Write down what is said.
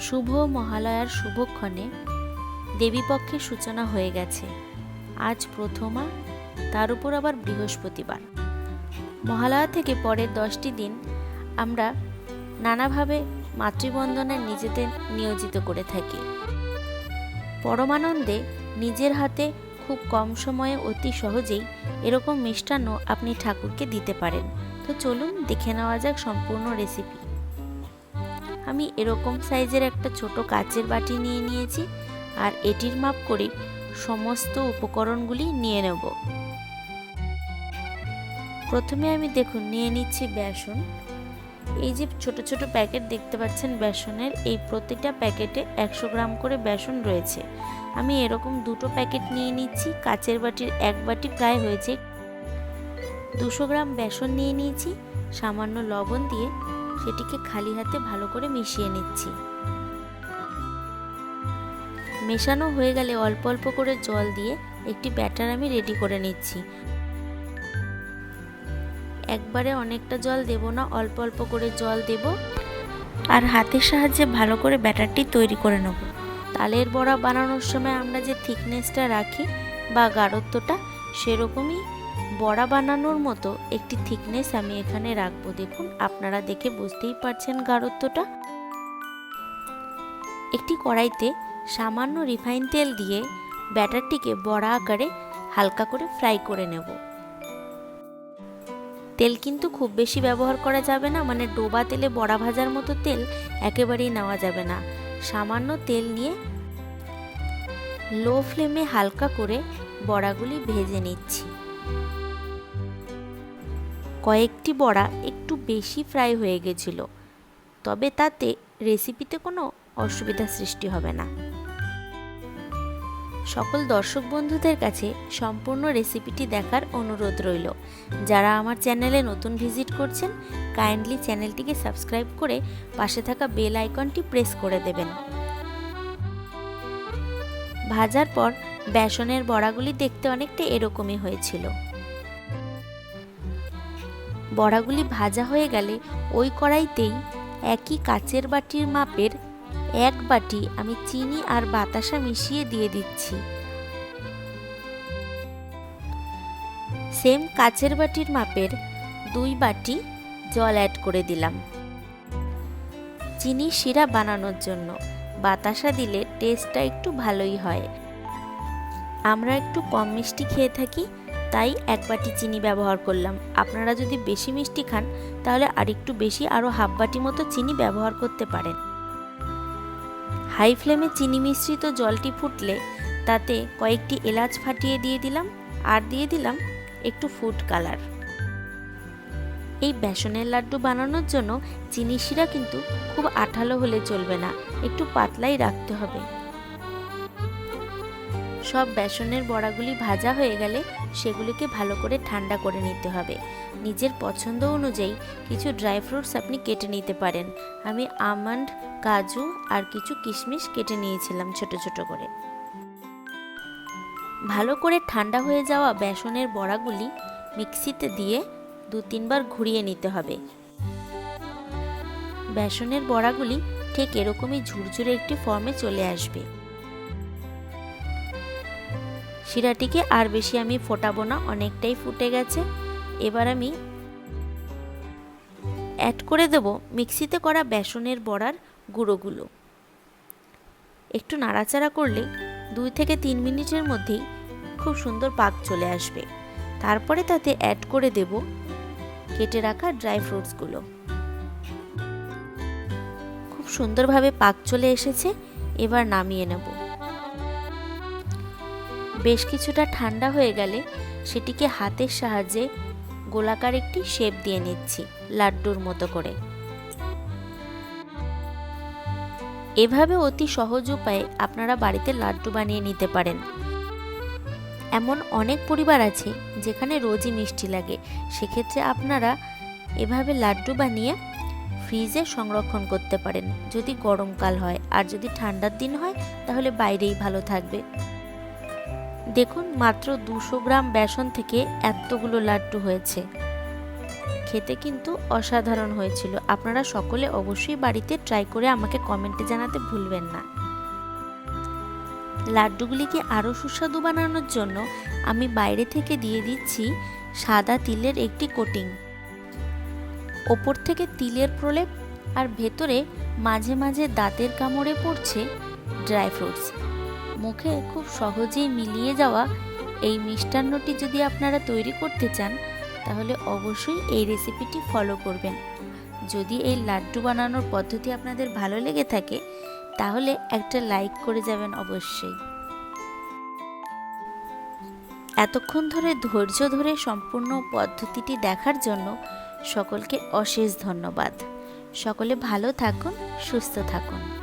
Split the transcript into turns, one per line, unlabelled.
শুভ মহালয়ার শুভক্ষণে দেবীপক্ষের সূচনা হয়ে গেছে। আজ প্রথমা, তার উপর আবার বৃহস্পতিবার। মহালয়া থেকে পরের দশটি দিন আমরা নানাভাবে মাতৃবন্দনায় নিজেদের নিয়োজিত করে থাকি। পরমানন্দে নিজের হাতে খুব কম সময়ে অতি সহজেই এরকম মিষ্টান্ন আপনি ঠাকুরকে দিতে পারেন। তো চলুন দেখে নেওয়া যাক সম্পূর্ণ রেসিপি আমি এরকম সাইজের একটা ছোট কাচের বাটি নিয়ে নিয়েছি আর এটির মাপ করে সমস্ত উপকরণগুলি নিয়ে নেব। প্রথমে আমি দেখুন, নিয়ে নিচ্ছি বেসন। এই যে ছোট ছোট প্যাকেট দেখতে পাচ্ছেন, বেসনের এই প্রতিটা প্যাকেটে একশো গ্রাম করে বেসন রয়েছে। আমি এরকম দুটো প্যাকেট নিয়ে নিচ্ছি, কাচের বাটির এক বাটি প্রায় হয়েছে। দুশো গ্রাম বেসন নিয়ে নিয়েছি, সামান্য লবণ দিয়ে সেটিকে খালি হাতে ভালো করে মিশিয়ে নিচ্ছি। মেশানো হয়ে গেলে অল্প অল্প করে জল দিয়ে একটি ব্যাটার আমি রেডি করে নিচ্ছি। একবারে অনেকটা জল দেব না, অল্প অল্প করে জল দেব আর হাতের সাহায্যে ভালো করে ব্যাটারটি তৈরি করে নেব। তালের বড়া বানানোর সময় আমরা যে থিকনেসটা রাখি বা গাঢ়ত্বটা, সেরকমই বড়া বানানোর মতো একটি থিকনেস আমি এখানে রাখব। দেখুন, আপনারা দেখে বুঝতেই পারছেন গাঢ়ত্বটা। একটি কড়াইতে সামান্য রিফাইন তেল দিয়ে ব্যাটারটিকে বড়া আকারে হালকা করে ফ্রাই করে নেব। তেল কিন্তু খুব বেশি ব্যবহার করা যাবে না মানে ডোবা তেলে বড়া ভাজার মতো তেল একেবারেই নেওয়া যাবে না। সামান্য তেল নিয়ে লো ফ্লেমে হালকা করে বড়াগুলি ভেজে নিচ্ছি। কয়েকটি বড়া একটু বেশি ফ্রাই হয়ে গেছিল। তবে তাতে রেসিপিতে কোনো অসুবিধা সৃষ্টি হবে না। সকল দর্শক বন্ধুদের কাছে সম্পূর্ণ রেসিপিটি দেখার অনুরোধ রইল। যারা আমার চ্যানেলে নতুন ভিজিট করছেন, কাইন্ডলি চ্যানেলটিকে সাবস্ক্রাইব করে পাশে থাকা বেল আইকনটি প্রেস করে দেবেন। ভাজার পর বেসনের বড়াগুলি দেখতে অনেকটা এরকমই হয়েছিল। বড়াগুলি ভাজা হয়ে গেলে ওই কড়াইতেই একই কাচের বাটির মাপের এক বাটি আমি চিনি আর বাতাসা মিশিয়ে দিয়ে দিচ্ছি। সেম কাচের বাটির মাপের দুই বাটি জল অ্যাড করে দিলাম। চিনি শিরা বানানোর জন্য বাতাসা দিলে টেস্টটা একটু ভালোই হয়। আমরা একটু কম মিষ্টি খেয়ে থাকি তাই এক বাটি চিনি ব্যবহার করলাম। আপনারা যদি বেশি মিষ্টি খান, তাহলে আরেকটু বেশি আরও হাফ বাটি মতো চিনি ব্যবহার করতে পারেন। হাই ফ্লেমে চিনি মিশ্রিত জলটি ফুটলে তাতে কয়েকটি এলাচ ফাটিয়ে দিয়ে দিলাম আর দিয়ে দিলাম একটু ফুড কালার। এই বেসনের লাড্ডু বানানোর জন্য চিনি শিরা কিন্তু খুব আঠালো হলে চলবে না, একটু পাতলাই রাখতে হবে। সব বেসনের বড়াগুলি ভাজা হয়ে গেলে সেগুলিকে ভালো করে ঠান্ডা করে নিতে হবে। নিজের পছন্দ অনুযায়ী কিছু ড্রাই ফ্রুটস আপনি কেটে নিতে পারেন। আমি আমন্ড, কাজু আর কিছু কিশমিশ কেটে নিয়েছিলাম ছোট ছোট করে। ভালো করে ঠান্ডা হয়ে যাওয়া বেসনের বড়াগুলি মিক্সিতে দিয়ে দু তিনবার ঘুরিয়ে নিতে হবে। বেসনের বড়াগুলি ঠিক এরকমই ঝুরঝুরে একটি ফর্মে চলে আসবে। শিরাটিকে আর বেশি আমি ফোটাবো না, অনেকটাই ফুটে গেছে। এবার আমি অ্যাড করে দেব মিক্সিতে করা বেসনের বড়ার গুঁড়োগুলো। একটু নাড়াচাড়া করলে দুই থেকে তিন মিনিটের মধ্যেই খুব সুন্দর পাক চলে আসবে। তারপরে তাতে অ্যাড করে দেব কেটে রাখা ড্রাই ফ্রুটসগুলো খুব সুন্দরভাবে পাক চলে এসেছে, এবার নামিয়ে নেব। বেশ কিছুটা ঠান্ডা হয়ে গেলে সেটিকে হাতের সাহায্যে গোলাকার একটি শেপ দিয়ে নিচ্ছি, লাড্ডুর মতো করে। এভাবে অতি সহজ উপায়ে আপনারা বাড়িতে লাড্ডু বানিয়ে নিতে পারেন। এমন অনেক পরিবার আছে যেখানে রোজই মিষ্টি লাগে, সেক্ষেত্রে আপনারা এভাবে লাড্ডু বানিয়ে ফ্রিজে সংরক্ষণ করতে পারেন। যদি গরমকাল হয় আর যদি ঠান্ডার দিন হয়, তাহলে বাইরেই ভালো থাকবে। দেখুন মাত্র দুশো গ্রাম বেসন থেকে এতগুলো লাড্ডু হয়েছে। খেতে কিন্তু অসাধারণ হয়েছিল। আপনারা সকলে অবশ্যই বাড়িতে ট্রাই করে আমাকে কমেন্টে জানাতে ভুলবেন না। লাড্ডুগুলিকে আরও সুস্বাদু বানানোর জন্য আমি বাইরে থেকে দিয়ে দিচ্ছি সাদা তিলের একটি কোটিং ওপর থেকে তিলের প্রলেপ আর ভেতরে মাঝে মাঝে দাঁতের কামড়ে পড়ছে ড্রাই ফ্রুটস মুখে খুব সহজেই মিলিয়ে যাওয়া এই মিষ্টান্নটি যদি আপনারা তৈরি করতে চান, তাহলে অবশ্যই এই রেসিপিটি ফলো করবেন। যদি এই লাড্ডু বানানোর পদ্ধতি আপনাদের ভালো লেগে থাকে, তাহলে একটা লাইক করে যাবেন অবশ্যই। এতক্ষণ ধরে ধৈর্য ধরে সম্পূর্ণ পদ্ধতিটি দেখার জন্য সকলকে অশেষ ধন্যবাদ। সকলে ভালো থাকুন, সুস্থ থাকুন।